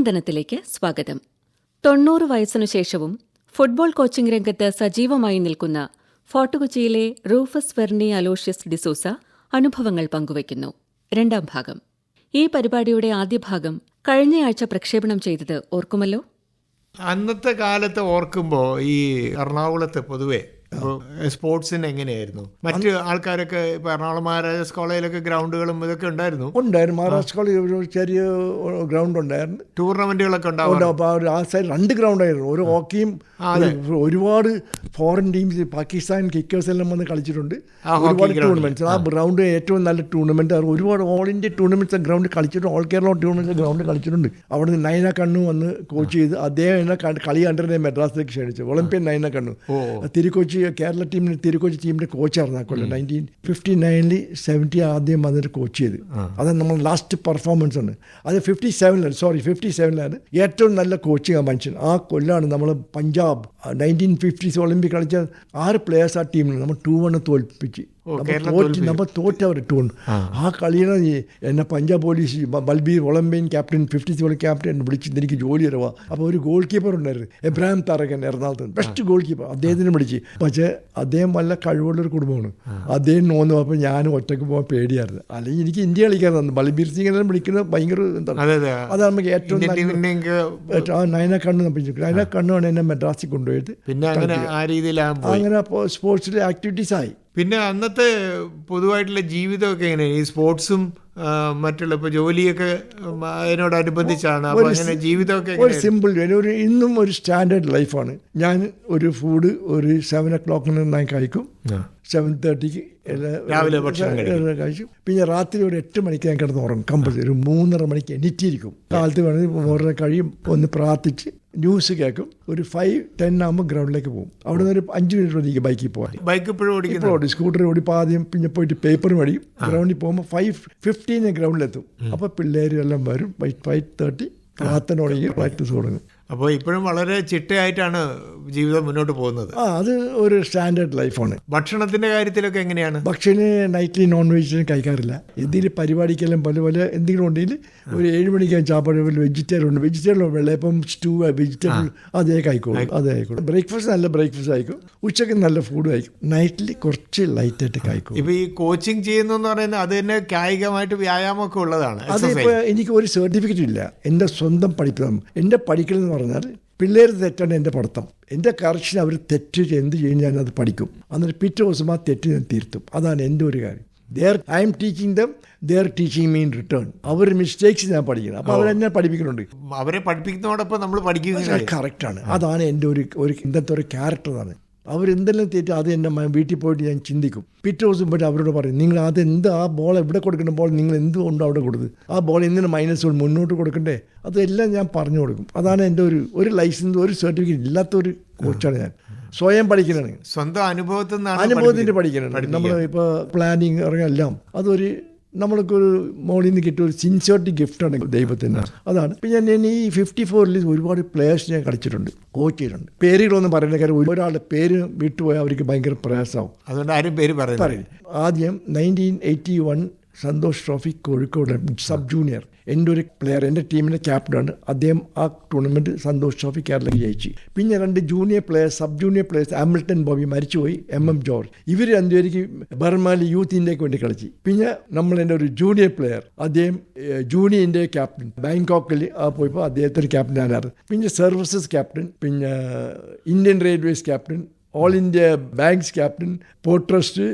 സായന്തനത്തിലേക്ക് സ്വാഗതം. തൊണ്ണൂറ് വയസ്സിനു ശേഷവും ഫുട്ബോൾ കോച്ചിംഗ് രംഗത്ത് സജീവമായി നിൽക്കുന്ന ഫോർട്ടുകൊച്ചിയിലെ റൂഫസ് വെർണി അലോഷ്യസ് ഡിസൂസ അനുഭവങ്ങൾ പങ്കുവയ്ക്കുന്നു. രണ്ടാം ഭാഗം. ഈ പരിപാടിയുടെ ആദ്യ ഭാഗം കഴിഞ്ഞയാഴ്ച പ്രക്ഷേപണം ചെയ്തത് ഓർക്കുമല്ലോ? അന്നത്തെ കാലത്ത് ഓർക്കുമ്പോൾ ഈ എറണാകുളത്ത് പൊതുവെ സ്പോർട്സിന് എങ്ങനെയായിരുന്നു? മറ്റ് ആൾക്കാരൊക്കെ ഇപ്പൊ എറണാകുളം മഹാരാജാസ് കോളേജിലൊക്കെ ഗ്രൗണ്ടുകളും ഇതൊക്കെ ഉണ്ടായിരുന്നു? ഉണ്ടായിരുന്നു. മഹാരാഷ്ട്ര കോളേജ് ഒരു ചെറിയ ഗ്രൗണ്ട് ഉണ്ടായിരുന്നു. ടൂർണമെന്റുകളൊക്കെ ഉണ്ടാവും ആ സൈഡ് രണ്ട് ഗ്രൗണ്ടായിരുന്നു ഒരു ഹോക്കിയും ഒരുപാട് ഫോറിൻ ടീംസ് പാകിസ്ഥാൻ കിക്കേഴ്സ് എല്ലാം വന്ന് കളിച്ചിട്ടുണ്ട്. ഒരുപാട് ടൂർണമെന്റ്സ് ആ ഗ്രൗണ്ട് ഏറ്റവും നല്ല ടൂർണമെന്റ് ഒരുപാട് ഓൾ ഇന്ത്യ ടൂർണമെന്റ്സ് ഗ്രൗണ്ട് കളിച്ചിട്ടുണ്ട് ഓൾ കേരള ടൂർണമെന്റ് ഗ്രൗണ്ട് കളിച്ചിട്ടുണ്ട്. അവിടെ നിന്ന് നൈന കണ്ണു വന്ന് കോച്ച് ചെയ്ത് അദ്ദേഹം എന്നെ കളി കണ്ടിട്ട് മെഡ്രാസിലേക്ക് ക്ഷണിച്ചു. ഒളിമ്പ്യൻ നൈന കണ്ണു. തിരുക്കൊച്ചി കേരള ടീമിന് തിരുക്കൊച്ചി ടീമിന്റെ കോച്ചായിരുന്നു ആ കൊല്ലം നയന്റീൻ ഫിഫ്റ്റി നയനിൽ സെവന്റി ആദ്യം വന്നിട്ട് കോച്ച് ചെയ്ത്. അത് നമ്മൾ ലാസ്റ്റ് പെർഫോമൻസ് ആണ്. അത് ഫിഫ്റ്റി സെവനിലാണ് സോറി ഫിഫ്റ്റി സെവനിലാണ് ഏറ്റവും നല്ല കോച്ചിങ് ആ മനുഷ്യൻ. ആ കൊല്ലാണ് നമ്മൾ പഞ്ചാബ് നയന്റീൻ ഫിഫ്റ്റീസ് ഒളിമ്പിക് കളിച്ച ആറ് പ്ലേയേഴ്സ് ആ ടീമിൽ നമ്മൾ ടു വണ് തോൽപ്പിച്ച്. തോറ്റ് നമ്മൾ തോറ്റവർ ടൂ വൺ ആ. കളിയുടെ എന്നെ Punjab police Balbir Olympian captain fifty seven captain എന്നെ വിളിച്ച് എനിക്ക് ജോലി തരുവാ. അപ്പോൾ ഒരു ഗോൾ കീപ്പർ ഉണ്ടായിരുന്നു. എബ്രാഹിം താറക്കൻ എറണാകുളത്ത് ബെസ്റ്റ് ഗോൾ കീപ്പർ അദ്ദേഹത്തിന് വിളിച്ച്. പക്ഷേ അദ്ദേഹം വല്ല കഴിവുള്ള ഒരു കുടുംബമാണ്. അദ്ദേഹം നോന്നു അപ്പോൾ ഞാൻ ഒറ്റയ്ക്ക് പോകാൻ പേടിയായിരുന്നു. അല്ലെങ്കിൽ എനിക്ക് ഇന്ത്യ കളിക്കാൻ തന്നു. ബൽബീർ സിംഗിനെ വിളിക്കുന്നത് ഭയങ്കര എന്താണ് അതെ അതെ. അത് നമുക്ക് ഏറ്റവും നയന കണ്ണ് നയന കണ്ണാണ് എന്നെ മദ്രാസിൽ കൊണ്ടുപോയത് പിന്നെ അങ്ങനെ സ്പോർട്സിലെ ആക്ടിവിറ്റീസ് ആയി. പിന്നെ അന്നത്തെ പൊതുവായിട്ടുള്ള ജീവിതമൊക്കെ എങ്ങനെയാണ് ഈ സ്പോർട്സും മറ്റുള്ള ഇപ്പൊ ജോലിയൊക്കെ അതിനോടനുബന്ധിച്ചാണ്. അപ്പോൾ അങ്ങനെ ജീവിതമൊക്കെ ഒരു? സിമ്പിൾ ഒരു ഇന്നും ഒരു സ്റ്റാൻഡേർഡ് ലൈഫാണ് ഞാൻ ഒരു ഫുഡ് ഒരു സെവൻ ഒ ക്ലോക്കിന് ഞാൻ കഴിക്കും. സെവൻ തേർട്ടിക്ക് രാവിലെ ഭക്ഷണം. കഴിക്കും. പിന്നെ രാത്രി ഒരു എട്ട് മണിക്ക് ഞാൻ കിടന്ന് ഉറങ്ങും കമ്പൽസറി ഒരു മൂന്നര മണിക്ക് എണീറ്റിരിക്കും. കാലത്ത് വേണമെങ്കിൽ ഓരോ കഴിയും. ഒന്ന് പ്രാർത്ഥിച്ച് ന്യൂസ് കേൾക്കും. ഒരു ഫൈവ് ടെൻ ആകുമ്പോൾ ഗ്രൗണ്ടിലേക്ക് പോകും. അവിടെ നിന്ന് ഒരു അഞ്ച് മിനിറ്റ് എനിക്ക് ബൈക്കിൽ പോകാം ബൈക്ക് ഇപ്പോഴും ഓടി. സ്കൂട്ടർ ഓടിപ്പോൾ ആദ്യം പിന്നെ പോയിട്ട് പേപ്പർ മേടിക്കും ഗ്രൗണ്ടിൽ പോകുമ്പോൾ ഫൈവ് ഫിഫ്റ്റീന് ഗ്രൗണ്ടിലെത്തും അപ്പോൾ പിള്ളേരെല്ലാം വരും. ഫൈവ് ഫൈവ് തേർട്ടി പ്രാർത്ഥന തുടങ്ങി പ്രാക്ടീസ് തുടങ്ങും. അപ്പോൾ ഇപ്പോഴും വളരെ ചിട്ടയായിട്ടാണ് ജീവിതം മുന്നോട്ട് പോകുന്നത്. ആ അത് ഒരു സ്റ്റാൻഡേർഡ് ലൈഫാണ്. ഭക്ഷണത്തിന്റെ കാര്യത്തിലൊക്കെ എങ്ങനെയാണ്? ഭക്ഷണം നൈറ്റ്ലി നോൺ വെജിറ്റേറിയൻ കഴിക്കാറില്ല. എന്തെങ്കിലും പരിപാടിക്കെല്ലാം പല പല എന്തെങ്കിലും ഉണ്ടെങ്കിൽ ഒരു ഏഴ് മണിക്ക് ചാപ്പാട് വെജിറ്റേറിയൻ ഉണ്ട്. വെജിറ്റേറിയൻ വെള്ളയപ്പം സ്റ്റൂ വെജിറ്റബിൾ അതേ കഴിക്കോളൂ അതേ ആയിക്കോളും ബ്രേക്ക്ഫാസ്റ്റ് നല്ല ബ്രേക്ക്ഫാസ്റ്റ് ആയിരിക്കും. ഉച്ചയ്ക്ക് നല്ല ഫുഡ് കഴിക്കും നൈറ്റിൽ കുറച്ച് ലൈറ്റായിട്ട് കഴിക്കും. ഇപ്പൊ ഈ കോച്ചിങ് ചെയ്യുന്നു എന്ന് പറയുന്നത് അത് തന്നെ കായികമായിട്ട് വ്യായാമമൊക്കെ ഉള്ളതാണ് അതിപ്പോൾ എനിക്ക് ഒരു സർട്ടിഫിക്കറ്റ് ഇല്ല. എന്റെ സ്വന്തം പഠിക്കണം എന്റെ പഠിക്കൽ പറഞ്ഞാൽ പിള്ളേർ തെറ്റാണ് എന്റെ പഠിത്തം. എന്റെ കറക്ഷൻ അവർ തെറ്റ് എന്ത് ചെയ്യും ഞാനത് പഠിക്കും. അന്നേരം പിറ്റേ ദിവസം ആ തെറ്റ് ഞാൻ തീർത്തും അതാണ് എന്റെ ഒരു കാര്യം. There I am teaching them their teaching mean return our mistakes ഞാൻ പഠിക്കണം. അപ്പോൾ അവരെന്നെ പഠിപ്പിക്കുന്നുണ്ട്. അവരെ പഠിപ്പിക്കുന്നതോടൊപ്പം നമ്മൾ പഠിക്കുന്നത് കറക്റ്റാണ് അതാണ് എന്റെ ഒരു ഒരു ഇന്നത്തെ ഒരു ക്യാരക്ടറാണ് അവരെന്തെല്ലാം തെറ്റ് അത് എന്റെ വീട്ടിൽ പോയിട്ട് ഞാൻ ചിന്തിക്കും. പിറ്റേ ദിവസം പോയിട്ട് അവരോട് പറയും നിങ്ങൾ അത് എന്ത് ആ ബോൾ എവിടെ കൊടുക്കേണ്ട ബോൾ നിങ്ങൾ എന്തുകൊണ്ട് അവിടെ കൊടുത്ത്? ആ ബോൾ എന്തിനു മൈനസ് കൊണ്ട് മുന്നോട്ട് കൊടുക്കണ്ടേ? അതെല്ലാം ഞാൻ പറഞ്ഞു കൊടുക്കും. അതാണ് എന്റെ ഒരു ഒരു ലൈസൻസ് ഒരു സർട്ടിഫിക്കറ്റ് ഇല്ലാത്ത ഒരു കോച്ചാണ് ഞാൻ. സ്വയം പഠിക്കുന്നതാണ് സ്വന്തം അനുഭവത്തിൽ അനുഭവത്തിന്റെ പഠിക്കുന്നുണ്ട് നമ്മൾ ഇപ്പോൾ പ്ലാനിങ് ഇറങ്ങെല്ലാം അതൊരു നമ്മൾക്കൊരു മോളിൽ നിന്ന് കിട്ടിയ ഒരു സിൻസിയറിറ്റി ഗിഫ്റ്റാണ് ദൈവത്തിന്. അതാണ്. ഇപ്പം ഞാൻ ഞാൻ ഈ ഫിഫ്റ്റി ഫോറിൽ ഒരുപാട് പ്ലേയേഴ്സ് ഞാൻ കളിച്ചിട്ടുണ്ട്. കോച്ച് ചെയ്തിട്ടുണ്ട്. പേരുകളൊന്നും പറയുന്ന കാര്യം ഒരാളുടെ പേര് വിട്ടുപോയാൽ അവർക്ക് ഭയങ്കര പ്രയാസമാവും. അതുകൊണ്ട് ആരും പേര് പറയും ആദ്യം nineteen eighty one Santosh trophy Kozhikode sub junior എന്റെ ഒരു പ്ലെയർ എന്റെ ടീമിന്റെ ക്യാപ്റ്റനാണ് അദ്ദേഹം ആ ടൂർണമെന്റ് സന്തോഷ് ട്രോഫി കേരളം ജയിച്ചു. പിന്നെ രണ്ട് junior players sub junior players Hamilton Bobby മരിച്ചുപോയി എം എം ജോർജ് ഇവർ രണ്ടുപേർക്ക് ബർമാലി യൂത്ത് ഇന്ത്യയ്ക്ക് വേണ്ടി കളിച്ചു. പിന്നെ നമ്മളെന്റെ ഒരു ജൂനിയർ പ്ലെയർ അദ്ദേഹം ജൂനിയർ ഇന്ത്യ ക്യാപ്റ്റൻ ബാങ്കോക്കിൽ പോയപ്പോൾ അദ്ദേഹത്തിന് ക്യാപ്റ്റൻ ആരായിരുന്നു? പിന്നെ സർവീസസ് ക്യാപ്റ്റൻ പിന്നെ Indian railways captain all India banks captain port trust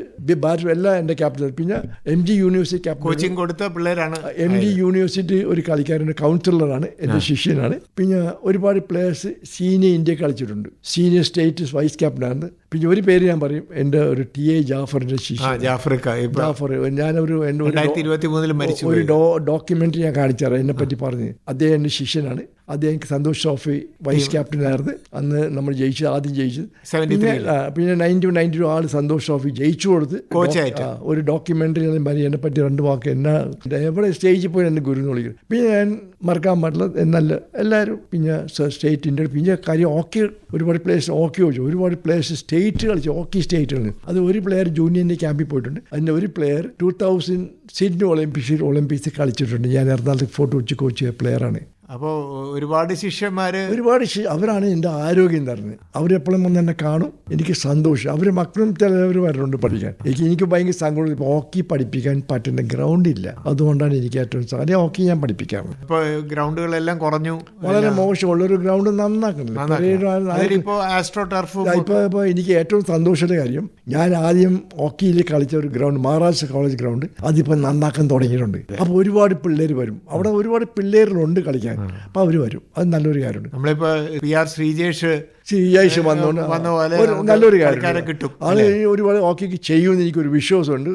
bat എല്ലാം എന്റെ ക്യാപ്റ്റൻ പിന്നെ M G university captain coaching കൊടുത്ത പിള്ളേരാണ് എം ജി യൂണിവേഴ്സിറ്റി ഒരു കളിക്കാരന്റെ കൗൺസിലറാണ് എന്റെ ശിഷ്യനാണ്. പിന്നെ ഒരുപാട് പ്ലേയേഴ്സ് സീനിയർ ഇന്ത്യ കളിച്ചിട്ടുണ്ട്. സീനിയർ സ്റ്റേറ്റ് വൈസ് ക്യാപ്റ്റനാണ് പിന്നെ ഒരു പേര് ഞാൻ പറയും എന്റെ ഒരു ടി എ ജാഫറിന്റെ ജാഫർ ഞാനൊരു മരിച്ചു ഒരു ഡോ ഡോക്യുമെന്ററി ഞാൻ കാണിച്ചറിയാം എന്നെ പറ്റി പറഞ്ഞ്. അദ്ദേഹം എന്റെ ശിഷ്യനാണ്. അദ്ദേഹം സന്തോഷ് ട്രോഫി വൈസ് ക്യാപ്റ്റൻ ആയിരുന്നു അന്ന് നമ്മൾ ജയിച്ചത് ആദ്യം ജയിച്ചു 73 പിന്നെ പിന്നെ നയന്റി നയന്റി ടു ആൾ സന്തോഷ് ട്രോഫി ജയിച്ചു കൊടുത്ത്. ഒരു ഡോക്യുമെന്ററി പറഞ്ഞ് എന്നെ പറ്റി രണ്ട് വാക്ക് എന്നാ എവിടെ സ്റ്റേജിൽ പോയി എന്റെ ഗുരു എന്ന് വിളിക്കും പിന്നെ ഞാൻ മറക്കാൻ പാടില്ല. എന്നല്ല എല്ലാവരും പിന്നെ സ്റ്റേറ്റ് ഇന്റെ പിന്നെ കാര്യം ഹോക്കി ഒരുപാട് പ്ലേയേഴ്സ് ഹോക്കി ചോദിച്ചു ഒരുപാട് പ്ലേയേഴ്സ് സ്റ്റേറ്റ് കളിച്ചു ഹോക്കി സ്റ്റേറ്റ് കളിച്ചു അത് ഒരു പ്ലെയർ ജൂനിയറിന്റെ ക്യാമ്പിൽ പോയിട്ടുണ്ട്. അതിന്റെ ഒരു പ്ലെയർ ടൂ തൗസൻഡ് സിഡ്നി ഒളിമ്പിക്സിൽ ഒളിമ്പിക്സിൽ കളിച്ചിട്ടുണ്ട്. ഞാൻ എറണാകുളത്ത് ഫോട്ടോ വെച്ച് കോച്ച് പ്ലെയറാണ് അപ്പോൾ ഒരുപാട് ശിഷ്യന്മാർ ഒരുപാട് അവരാണ് എന്റെ ആരോഗ്യം തരുന്നത്. അവരെപ്പോഴും വന്ന് എന്നെ കാണും. എനിക്ക് സന്തോഷം. അവർ മക്കളും ചിലവർ വരുന്നുണ്ട് പഠിക്കാൻ. എനിക്ക് എനിക്ക് ഭയങ്കര സങ്കടം. ഇപ്പോൾ ഹോക്കി പഠിപ്പിക്കാൻ പറ്റുന്ന ഗ്രൗണ്ട് ഇല്ല. അതുകൊണ്ടാണ് എനിക്ക് ഏറ്റവും സ- ഹോക്കി ഞാൻ പഠിപ്പിക്കാം ഇപ്പോൾ ഗ്രൗണ്ടുകളെല്ലാം കുറഞ്ഞു. വളരെ മോശമുള്ള ഒരു ഗ്രൗണ്ട് നന്നാക്കുന്നില്ല. ആസ്ട്രോ ടർഫ് ഇപ്പോൾ ഇപ്പോൾ എനിക്ക് ഏറ്റവും സന്തോഷമുള്ള കാര്യം ഞാൻ ആദ്യം ഹോക്കിയിൽ കളിച്ച ഒരു ഗ്രൗണ്ട് മഹാരാഷ്ട്ര കോളേജ് ഗ്രൗണ്ട് അതിപ്പോൾ നന്നാക്കാൻ തുടങ്ങിയിട്ടുണ്ട്. അപ്പോൾ ഒരുപാട് പിള്ളേർ വരും. അവിടെ ഒരുപാട് പിള്ളേരുണ്ട് കളിക്കാൻ. അപ്പോൾ അവർ വരും. അത് നല്ലൊരു കാര്യമുണ്ട് നമ്മളിപ്പോ പി ആർ ശ്രീജേഷ് ശ്രീജേഷ് വന്നുകൊണ്ട് വന്ന പോലെ ഒരു നല്ലൊരു കാര്യം കിട്ടും, ആൾ ഒരുപാട് ഹോക്കിക്ക് ചെയ്യുമെന്ന് എനിക്കൊരു വിശ്വാസമുണ്ട്.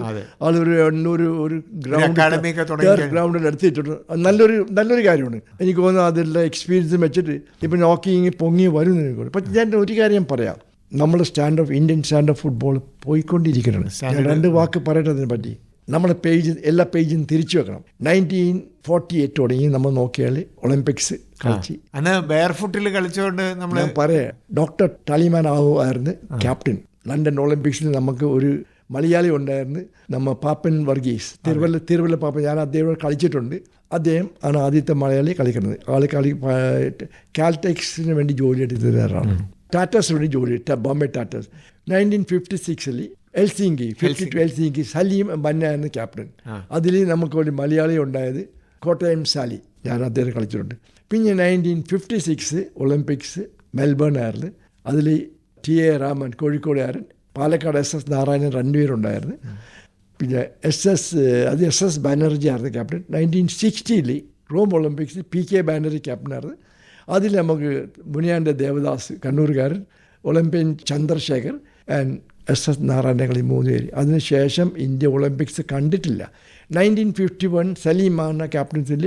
ആളൊരു എണ്ണൂറ് ഒരു ഒരു ഒരു തുടങ്ങി ഗ്രൗണ്ടിൽ എടുത്തിട്ടുണ്ട് നല്ലൊരു നല്ലൊരു കാര്യമാണ്. എനിക്ക് തോന്നുന്നു അതിലുള്ള എക്സ്പീരിയൻസ് വെച്ചിട്ട് ഇപ്പൊ ഹോക്കി ഇങ്ങനെ പൊങ്ങി വരും പക്ഷെ എനിക്ക് പക്ഷേ ഞാൻ ഒരു കാര്യം പറയാം. നമ്മുടെ standard of Indian standard of football പോയിക്കൊണ്ടിരിക്കുന്നുണ്ട് രണ്ട് വാക്ക് പറയട്ടെ അതിനെ പറ്റി നമ്മുടെ പേജ് എല്ലാ പേജും തിരിച്ചു വെക്കണം. നയന്റീൻ ഫോർട്ടി എയ്റ്റ് തുടങ്ങി നമ്മൾ നോക്കിയാൽ ഒളിമ്പിക്സ് കളിച്ച്. അന്ന് ബെയർ ഫുട്ടിൽ കളിച്ചുകൊണ്ട് നമ്മൾ പറയാം ഡോക്ടർ ടളിമാൻ ആവു ആയിരുന്നു ക്യാപ്റ്റൻ ലണ്ടൻ ഒളിമ്പിക്സിൽ നമുക്ക് ഒരു മലയാളി ഉണ്ടായിരുന്നു നമ്മ പാപ്പൻ വർഗീസ്. തിരുവല്ല തിരുവല്ല പാപ്പൻ ഞാൻ അദ്ദേഹം കളിച്ചിട്ടുണ്ട്. അദ്ദേഹം ആണ് ആദ്യത്തെ മലയാളി കളിക്കുന്നത്. ആൾ കളി കാൽടെക്സിന് വേണ്ടി ജോലി എടുത്തതാണ് ടാറ്റാസിന് വേണ്ടി ജോലി ബോംബെ ടാറ്റാസ് നയന്റീൻ ഫിഫ്റ്റി സിക്സിൽ Helsinki fifty two Helsinki Salim ബന്നായിരുന്നു captain അതിൽ നമുക്ക് ഒരു മലയാളി ഉണ്ടായത് കോട്ടയം സാലി. ഞാൻ അദ്ദേഹം കളിച്ചിട്ടുണ്ട്. പിന്നെ nineteen fifty six Olympics Melbourne ആയിരുന്നു. അതിൽ ടി എ രാമൻ കോഴിക്കോടുകാരൻ പാലക്കാട് എസ് എസ് നാരായണൻ രണ്ടുപേരുണ്ടായിരുന്നു. പിന്നെ എസ് എസ് അത് എസ് എസ് ബാനർജി ആയിരുന്നു ക്യാപ്റ്റൻ നയന്റീൻ സിക്സ്റ്റിയിൽ റോം ഒളിമ്പിക്സിൽ പി കെ ബാനർജി ക്യാപ്റ്റനായിരുന്നു അതിൽ നമുക്ക് മുനിയാന്റെ Devadas കണ്ണൂർകാരൻ Olympian Chandrasekhar and S S Narayana കളി മൂന്ന് പേര് അതിനുശേഷം ഇന്ത്യ ഒളിമ്പിക്സ് കണ്ടിട്ടില്ല. നയന്റീൻ ഫിഫ്റ്റി വൺ സലീമാണ് ക്യാപ്റ്റൻസിൽ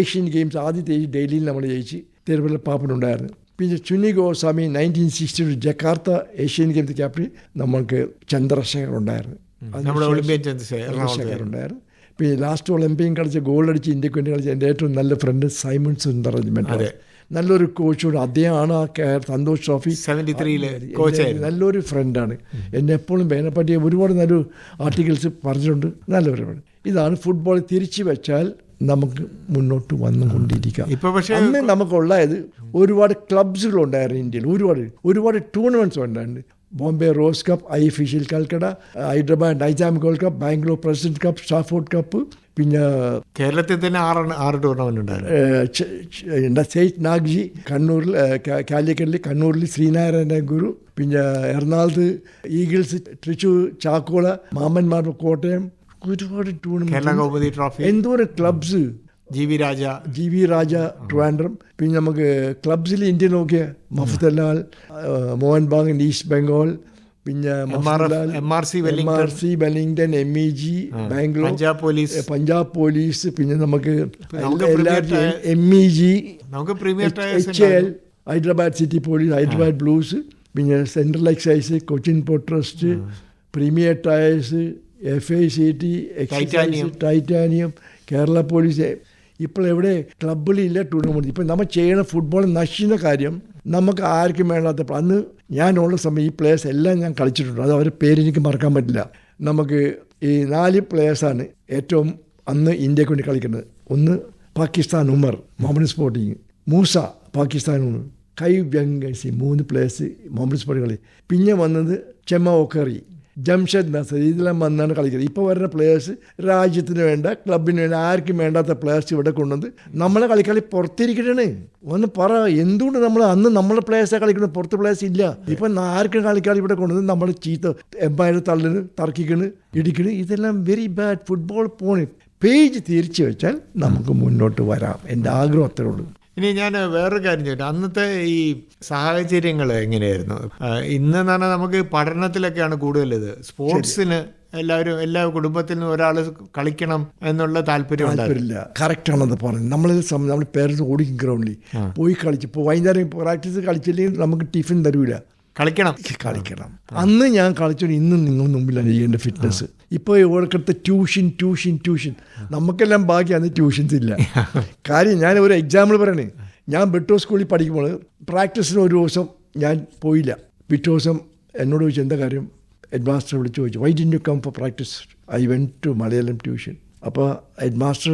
ഏഷ്യൻ ഗെയിംസ് ആദ്യത്തെ ഡെയിലിയിൽ ഡൽഹിയിൽ നമ്മൾ ജയിച്ച് തിരുവല്ല പാപ്പനുണ്ടായിരുന്നു പിന്നെ Chuni Goswami nineteen sixty two Jakarta Asian Games captain നമ്മൾക്ക് ചന്ദ്രശേഖർ ഉണ്ടായിരുന്നു. ചന്ദ്രശേഖർ ഉണ്ടായിരുന്നു. പിന്നെ ലാസ്റ്റ് ഒളിമ്പിയും കളിച്ച് ഗോൾഡ് അടിച്ച് ഇന്ത്യയ്ക്ക് വേണ്ടി കളിച്ച എന്റെ ഏറ്റവും നല്ല ഫ്രണ്ട് സൈമൺ സുന്ദർ അതെ. നല്ലൊരു കോച്ചുണ്ട്. അദ്ദേഹമാണ് ആ കെ സന്തോഷ് ട്രോഫി. 73 ൽ എന്റെ കോച്ചായിരുന്നു. നല്ലൊരു ഫ്രണ്ടാണ്. എന്നെ എപ്പോഴും വേനപ്പറ്റി ഒരുപാട് നല്ല ആർട്ടിക്കിൾസ് പറഞ്ഞിട്ടുണ്ട്. നല്ലൊരു friend. ഇതാണ് ഫുട്ബോൾ തിരിച്ചു വെച്ചാൽ നമുക്ക് മുന്നോട്ട് വന്നുകൊണ്ടിരിക്കാം. ഇപ്പൊ പക്ഷേ അന്ന് നമുക്കുള്ളത് ഒരുപാട് ക്ലബ്സുകൾ ഉണ്ടായിരുന്നു ഇന്ത്യയിൽ. ഒരുപാട് ഒരുപാട് ടൂർണമെന്റ്സ് ഉണ്ടായിരുന്നു Bombay Rovers cup I ഫിഷിൽ Calcutta Hyderabad Nizam gold cup Bangalore president cup Stafford cup പിന്നെ കേരളത്തിൽ തന്നെ ആറ് ആറ് ടൂർണമെന്റ് ഉണ്ടായിരുന്നു. സെയ്റ്റ് നാഗ്ജി കണ്ണൂരിൽ കാലിക്കറ്റിൽ കണ്ണൂരിൽ ശ്രീനാരായണ ഗുരു പിന്നെ എറണാകുളത്ത് ഈഗിൾസ് തൃശൂർ ചാക്കോള മാമന്മാർ കോട്ടയം ഒരുപാട് ടൂർണമെന്റ് ട്രോഫി എന്തോരം clubs G V Raja G V Raja Trivandrum. പിന്നെ നമുക്ക് ക്ലബ്സിൽ ഇന്ത്യ നോക്കിയ മഫ്തലാൽ മോഹൻ ബാഗൻ ഈസ്റ്റ് ബംഗാൾ പിന്നെ M R C Wellington. M E G Bangalore Punjab police. Punjab police പിന്നെ നമുക്ക് M E G H L Hyderabad city police Hyderabad blues പിന്നെ central excise Cochin port trust premier tyres F I C T excise titanium Kerala police ഇപ്പോൾ എവിടെ ക്ലബിലില്ല tournament ഇപ്പം നമ്മൾ ചെയ്യുന്ന football നശിക്കുന്ന കാര്യം നമുക്ക് ആർക്കും വേണ്ടാത്ത അന്ന് ഞാനുള്ള സമയം ഈ പ്ലേയേഴ്സ് എല്ലാം ഞാൻ കളിച്ചിട്ടുണ്ട്. അത് അവരുടെ പേര് എനിക്ക് മറക്കാൻ പറ്റില്ല. നമുക്ക് ഈ നാല് പ്ലേയേഴ്സാണ് ഏറ്റവും അന്ന് ഇന്ത്യയ്ക്ക് വേണ്ടി കളിക്കുന്നത്. ഒന്ന് പാകിസ്ഥാൻ ഉമർ മുഹമ്മദ് സ്പോർട്ടിങ്. മൂസ പാകിസ്ഥാൻ ഉമർ. കൈ വ്യങ്കസി മൂന്ന് പ്ലേയേഴ്സ് മുഹമ്മദ് സ്പോർട്ടിങ് കളി. പിന്നെ വന്നത് ചെമ്മ ഒക്കറി ജംഷദ് നസർ ഇതെല്ലാം വന്നാണ് കളിക്കുന്നത് ഇപ്പോൾ വരുന്ന പ്ലേയേഴ്സ് രാജ്യത്തിന് വേണ്ട ക്ലബിന് വേണ്ട ആർക്കും വേണ്ടാത്ത പ്ലേയേഴ്സ് ഇവിടെ കൊണ്ടുവന്ന് നമ്മളെ കളിക്കളി പുറത്തിരിക്കണേ ഒന്ന് പറ എന്തുകൊണ്ട് നമ്മൾ അന്ന് നമ്മളെ പ്ലേയേഴ്സാണ് കളിക്കുന്നത് പുറത്ത് പ്ലേയേഴ്സ് ഇല്ല. ഇപ്പം ആർക്കും കളിക്കാളി ഇവിടെ കൊണ്ടുവന്ന് നമ്മൾ ചീത്ത എംപയർ തള്ളിന് തർക്കിക്കണ് ഇടിക്കണ്. ഇതെല്ലാം വെരി ബാഡ് ഫുട്ബോൾ പോണി പേജ് തിരിച്ചു വെച്ചാൽ നമുക്ക് മുന്നോട്ട് വരാം. എന്റെ ആഗ്രഹം അത്രേ ഉള്ളൂ. ഇനി ഞാൻ വേറൊരു കാര്യം ചോദിച്ചു അന്നത്തെ ഈ സാഹചര്യങ്ങൾ എങ്ങനെയായിരുന്നു? ഇന്ന് എന്ന് പറഞ്ഞാൽ നമുക്ക് പഠനത്തിലൊക്കെയാണ് കൂടുതൽ ഇത് സ്പോർട്സിന് എല്ലാവരും എല്ലാ കുടുംബത്തിൽ നിന്നും ഒരാൾ കളിക്കണം എന്നുള്ള താല്പര്യം ഉണ്ടായിരുന്നു കറക്റ്റ് ആണെന്ന് പറഞ്ഞു നമ്മൾ നമ്മൾ പേരൻസ് ഓടിക്കും ഗ്രൗണ്ടിൽ പോയി കളിച്ച് ഇപ്പോൾ വൈകുന്നേരം പ്രാക്ടീസ് കളിച്ചില്ലെങ്കിൽ നമുക്ക് ടിഫിൻ തരൂല. കളിക്കണം. കളിക്കണം. അന്ന് ഞാൻ കളിച്ചോണ്ട് ഇന്നും നിങ്ങൾ മുമ്പിലാണ് എന്റെ ഫിറ്റ്നസ് ഇപ്പോൾ ഇവർക്കടുത്ത് ട്യൂഷൻ ട്യൂഷൻ ട്യൂഷൻ നമുക്കെല്ലാം ബാക്കി അന്ന് ട്യൂഷൻസ് ഇല്ല. കാര്യം ഞാൻ ഒരു എക്സാമ്പിൾ പറയണേ. ഞാൻ ബെട്ടോ സ്കൂളിൽ പഠിക്കുമ്പോൾ പ്രാക്ടീസിന് ഒരു ദിവസം ഞാൻ പോയില്ല. പിറ്റേ ദിവസം എന്നോട് ചോദിച്ചു എന്താ കാര്യം? ഹെഡ് മാസ്റ്റർ വിളിച്ച് ചോദിച്ചു why didn't you come for practice I went to Malayalam tuition അപ്പോൾ ഹെഡ് മാസ്റ്റർ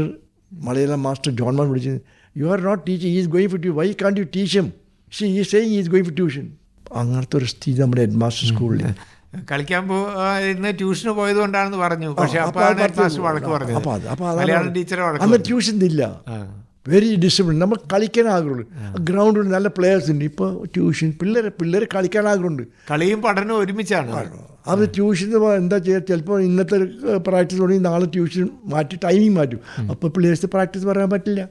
മലയാളം മാസ്റ്റർ ജോൺമാൻ വിളിച്ച് you are not teaching is going for ട്യൂ why can't you teach him she he saying is going for tuition അങ്ങനത്തെ ഒരു സ്ഥിതി നമ്മുടെ head master സ്കൂളിൽ കളിക്കാൻ പോ ആ, ഇന്ന് ട്യൂഷന് പോയത് കൊണ്ടാണെന്ന് പറഞ്ഞു പക്ഷെ അന്ന് ട്യൂഷൻ ഇല്ല. വെരി ഡിസിപ്ലിൻ നമ്മൾ കളിക്കാൻ ആഗ്രഹമുള്ളൂ ഗ്രൗണ്ടിൽ നല്ല പ്ലെയേഴ്സ് ഉണ്ട്. ഇപ്പോൾ ട്യൂഷൻ പിള്ളേരെ പിള്ളേർ കളിക്കാൻ ആഗ്രഹമുണ്ട്. കളിയും പഠനവും ഒരുമിച്ചാണ്. അത് ട്യൂഷൻ എന്താ ചെയ്യുക ചിലപ്പോൾ ഇന്നത്തെ പ്രാക്ടീസ് തുടങ്ങി നാളെ ട്യൂഷൻ മാറ്റി ടൈമിങ് മാറ്റും. അപ്പോൾ പ്ലെയേഴ്സ് പ്രാക്ടീസ് പറയാൻ പറ്റില്ല.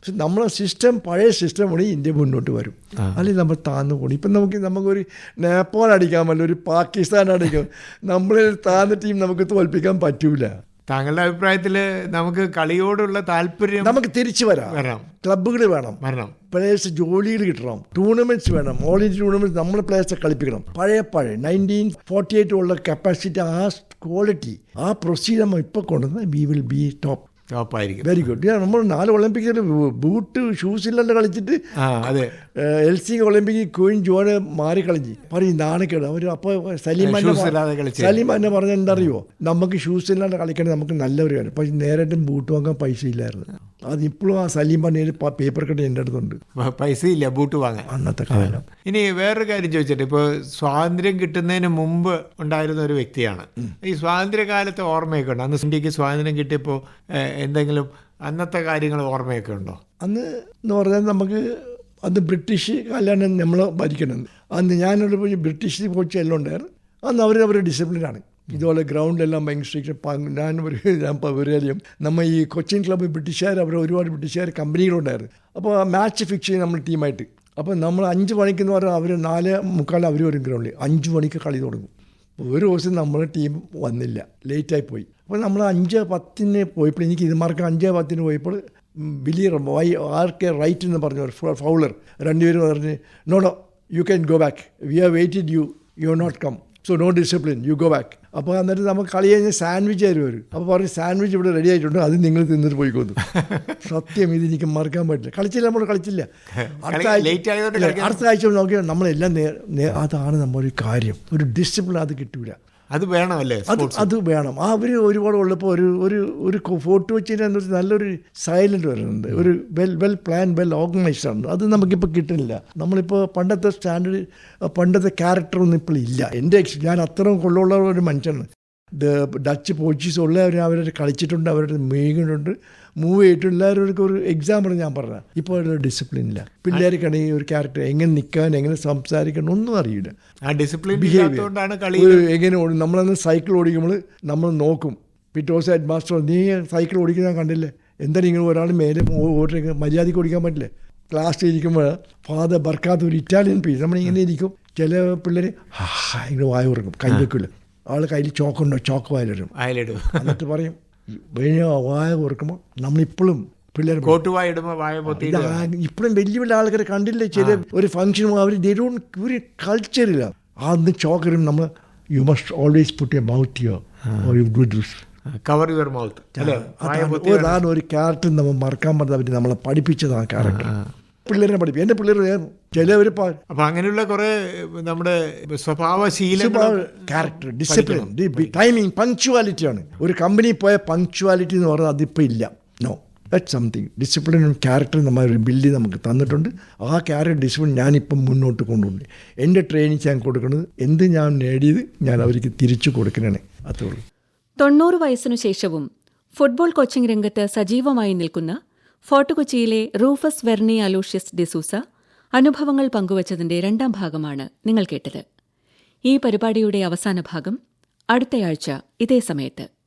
പക്ഷെ നമ്മളെ സിസ്റ്റം പഴയ സിസ്റ്റം കൂടി ഇന്ത്യ മുന്നോട്ട് വരും. അല്ലെങ്കിൽ നമ്മൾ താന്നു പോകണം. ഇപ്പം നമുക്ക് നമുക്കൊരു നേപ്പാൾ അടിക്കാൻ പറ്റില്ല ഒരു പാകിസ്ഥാൻ അടിക്കാം നമ്മളെ താന്ന ടീം നമുക്ക് തോൽപ്പിക്കാൻ പറ്റൂല. താങ്കളുടെ അഭിപ്രായത്തിൽ നമുക്ക് കളിയോടുള്ള താല്പര്യം നമുക്ക് തിരിച്ചു വരാം. വരാം ക്ലബ്ബുകൾ വേണം. വരണം. പ്ലേയേഴ്സ് ജോലിയിൽ കിട്ടണം. ടൂർണമെന്റ്സ് വേണം. ഓൾ ഇന്ത്യ ടൂർണമെന്റ്സ് നമ്മുടെ പ്ലേയേഴ്സെ കളിപ്പിക്കണം. പഴയ പഴയ. നയന്റീൻ ഫോർട്ടി എയ്റ്റ് ഉള്ള കപ്പാസിറ്റി ആ ക്വാളിറ്റി ആ പ്രൊസീജർ നമ്മൾ ഇപ്പോൾ കൊണ്ടുവന്ന് വി വിൽ ബി ടോപ്പ് ടോപ്പായിരിക്കും വെരി ഗുഡ് നമ്മൾ നാല് ഒളിമ്പിക്സിൽ ബൂട്ട് ഷൂസ് ഇല്ലാണ്ട് കളിച്ചിട്ട് അതെ. L C Olympic queen John മാറി കളിഞ്ഞ് പറയും നാണക്കേട് അവർ അപ്പോൾ സലീം സലീമാന്റെ ഇല്ലാതെ കളിച്ച്. സലീം എന്നെ പറഞ്ഞ എന്തറിയോ? നമുക്ക് ഷൂസ് ഇല്ലാണ്ട് കളിക്കണേ നമുക്ക് നല്ലൊരു കാര്യം പക്ഷേ നേരിട്ടും ബൂട്ട് വാങ്ങാൻ പൈസ ഇല്ലായിരുന്നു. അത് ഇപ്പോഴും ആ സലീം പറഞ്ഞ പേപ്പർ കട്ട് എന്റെ അടുത്തുണ്ട് പൈസ ഇല്ല ബൂട്ട് വാങ്ങാൻ. അന്നത്തെ കാലം. ഇനി വേറൊരു കാര്യം ചോദിച്ചിട്ട് ഇപ്പോൾ സ്വാതന്ത്ര്യം കിട്ടുന്നതിന് മുമ്പ് ഉണ്ടായിരുന്ന ഒരു വ്യക്തിയാണ്. ഈ സ്വാതന്ത്ര്യകാലത്തെ ഓർമ്മയൊക്കെ ഉണ്ടോ? അന്ന് ഇന്ത്യയ്ക്ക് സ്വാതന്ത്ര്യം കിട്ടിയപ്പോൾ എന്തെങ്കിലും അന്നത്തെ കാര്യങ്ങൾ ഓർമ്മയൊക്കെ ഉണ്ടോ? അന്ന് എന്ന് പറഞ്ഞാൽ നമുക്ക് അന്ന് ബ്രിട്ടീഷ് കല്യാണം നമ്മൾ ഭരിക്കുന്നത് അന്ന് ഞാനൊരു ബ്രിട്ടീഷ് കോച്ച് എല്ലാം ഉണ്ടായിരുന്നു അന്ന് അവർ അവരുടെ ഡിസിപ്ലിനാണ്. ഇതുപോലെ ഗ്രൗണ്ടിലെല്ലാം ഭയങ്കര സ്ട്രിക്റ്റ് ഞാൻ ഒരു ഞാൻ കാര്യം നമ്മൾ ഈ കൊച്ചിൻ ക്ലബ്ബ് ബ്രിട്ടീഷുകാർ അവർ ഒരുപാട് ബ്രിട്ടീഷുകാർ കമ്പനികളുണ്ടായിരുന്നു. അപ്പോൾ മാച്ച് ഫിക്സ് ചെയ്യും നമ്മൾ ടീമായിട്ട് അപ്പോൾ നമ്മൾ അഞ്ച് മണിക്കെന്ന് പറഞ്ഞാൽ അവർ നാല് മുക്കാൽ അവർ വരും ഗ്രൗണ്ടിൽ അഞ്ച് മണിക്ക് കളി തുടങ്ങും. ഒരു ദിവസം നമ്മുടെ ടീം വന്നില്ല. ലേറ്റായി പോയി. അപ്പോൾ നമ്മൾ അഞ്ച് പത്തിന് പോയപ്പോൾ എനിക്ക് ഇത് മാർക്ക് അഞ്ച് പത്തിന് പോയപ്പോൾ ബിലിയർ വൈ ആർ കെ റൈറ്റ് എന്ന് പറഞ്ഞു ഒരു ഫൗളർ രണ്ടുപേരും പറഞ്ഞ് no no you can go back we have waited you you not come so no discipline you go back അപ്പോൾ എന്നിട്ട് നമുക്ക് കളി കഴിഞ്ഞ് സാൻഡ്വിച്ച് ആയിരുന്നു ഒരു അപ്പോൾ പറഞ്ഞ് സാൻഡ്വിച്ച് ഇവിടെ റെഡി ആയിട്ടുണ്ട്. അത് നിങ്ങൾ തിന്നിട്ട് പോയിക്കോന്നു. സത്യം ഇത് എനിക്ക് മറക്കാൻ പറ്റില്ല. കളിച്ചില്ല നമ്മൾ കളിച്ചില്ല. അടുത്ത ആഴ്ച അടുത്ത നോക്കിയാൽ നമ്മളെല്ലാം നേ- അതാണ് നമ്മുടെ കാര്യം. ഒരു ഡിസിപ്ലിൻ അത് കിട്ടൂല. അത് വേണമല്ലേ അത് അത് വേണം. ആ അവർ ഒരുപാട് ഉള്ളപ്പോൾ ഒരു ഒരു ഒരു ഫോട്ടോ വെച്ചതിന് എന്നൊരു നല്ലൊരു സൈലന്റ് വരുന്നുണ്ട്. ഒരു well well plan well organised ആണ്. അത് നമുക്കിപ്പോൾ കിട്ടുന്നില്ല. നമ്മളിപ്പോൾ പണ്ടത്തെ സ്റ്റാൻഡേർഡ് പണ്ടത്തെ ക്യാരക്ടറൊന്നും ഇപ്പോൾ ഇല്ല എന്റെ ഞാൻ അത്രയും കൊള്ളുള്ള ഒരു മനുഷ്യനാണ്. ഡച്ച് പോർച്ചുഗീസ് ഉള്ളവരും അവർ കളിച്ചിട്ടുണ്ട് അവരുടെ മേഘുന്നുണ്ട് മൂവ് ചെയ്തിട്ടുണ്ട്. എല്ലാവർക്കും ഒരു എക്സാമ്പിൾ ഞാൻ പറഞ്ഞ ഇപ്പോൾ അവരുടെ ഡിസിപ്ലിൻ ഇല്ല. പിള്ളേർക്കാണെങ്കിൽ ഒരു ക്യാരക്ടർ എങ്ങനെ നിൽക്കാൻ എങ്ങനെ സംസാരിക്കണം ഒന്നും അറിയില്ല. ആ ഡിസിപ്ലിൻ ബിഹേവിയർ എങ്ങനെ ഓടും നമ്മളന്ന് സൈക്കിൾ ഓടിക്കുമ്പോൾ നമ്മൾ നോക്കും. പിറ്റോസ് ഹെഡ് മാസ്റ്റർ നീ സൈക്കിൾ ഓടിക്കുന്ന കണ്ടില്ലേ? എന്തായാലും ഇങ്ങനെ ഒരാൾ മേലെ ഓടിക്കുക മര്യാദയ്ക്ക് ഓടിക്കാൻ പറ്റില്ലേ? ക്ലാസ്സിൽ ഇരിക്കുമ്പോൾ ഫാദർ ബർക്കാത്ത ഒരു ഇറ്റാലിയൻ പീസ് നമ്മളിങ്ങനെ ഇരിക്കും. ചില പിള്ളേർ ഇങ്ങനെ വായ ഉറങ്ങും കൈ വെക്കില്ല ആൾ കയ്യിൽ ചോക്കുണ്ടോ ചോക്ക് വായിലിടും. അയലിടും എന്നിട്ട് പറയും വലിയ വായ ഉറക്കുമ്പോൾ നമ്മളിപ്പോഴും പിള്ളേർ ഇപ്പോഴും വലിയ വലിയ ആൾക്കാരെ കണ്ടില്ലേ? ചില ഒരു ഫംഗ്ഷനും അവർ ദൈവം ഒരു കൾച്ചറില്ല അന്ന് ചോക്കറും നമ്മൾ you must always put a mouth yo you do this cover your mouth അതാണ് ഒരു ക്യാരക്ടർ നമ്മൾ മറക്കാൻ പറഞ്ഞ അവർ നമ്മളെ പഠിപ്പിച്ചതാണ് ക്യാരക്ടർ പിള്ളേരെ പഠിപ്പിക്കും. എന്റെ പിള്ളേർ ചിലവർ അപ്പൊ അങ്ങനെയുള്ള കുറെ നമ്മുടെ സ്വഭാവശീലങ്ങൾ ക്യാരക്ടർ ഡിസിപ്ലിൻ ടൈമിങ് പങ്ക്ച്വാലിറ്റി ആണ്. ഒരു കമ്പനി പോയ പങ്ക്ച്വാലിറ്റി എന്ന് പറഞ്ഞാൽ അതിപ്പോൾ ഇല്ല. നോ ദറ്റ് സംതിങ് ഡിസിപ്ലിനും ക്യാരക്ടറും നമ്മൾ ഒരു ബിൽഡ് നമുക്ക് തന്നിട്ടുണ്ട്. ആ ക്യാരക്ടർ ഡിസിപ്ലിൻ ഞാനിപ്പം മുന്നോട്ട് കൊണ്ടുപോയി എന്റെ ട്രെയിനിങ് ഞാൻ കൊടുക്കുന്നത് എന്ത് ഞാൻ നേടിയത് ഞാൻ അവർക്ക് തിരിച്ചു കൊടുക്കണേ. അത്രേ ഉള്ളൂ. തൊണ്ണൂറ് വയസ്സിനു ശേഷവും ഫുട്ബോൾ കോച്ചിംഗ് രംഗത്ത് സജീവമായി നിൽക്കുന്ന ഫോർട്ട് കൊച്ചിയിലെ റൂഫസ് വെർണി അലൂഷ്യസ് ഡിസൂസ അനുഭവങ്ങൾ പങ്കുവച്ചതിന്റെ രണ്ടാം ഭാഗമാണ് നിങ്ങൾ കേട്ടത്. ഈ പരിപാടിയുടെ അവസാന ഭാഗം അടുത്തയാഴ്ച ഇതേ സമയത്ത്.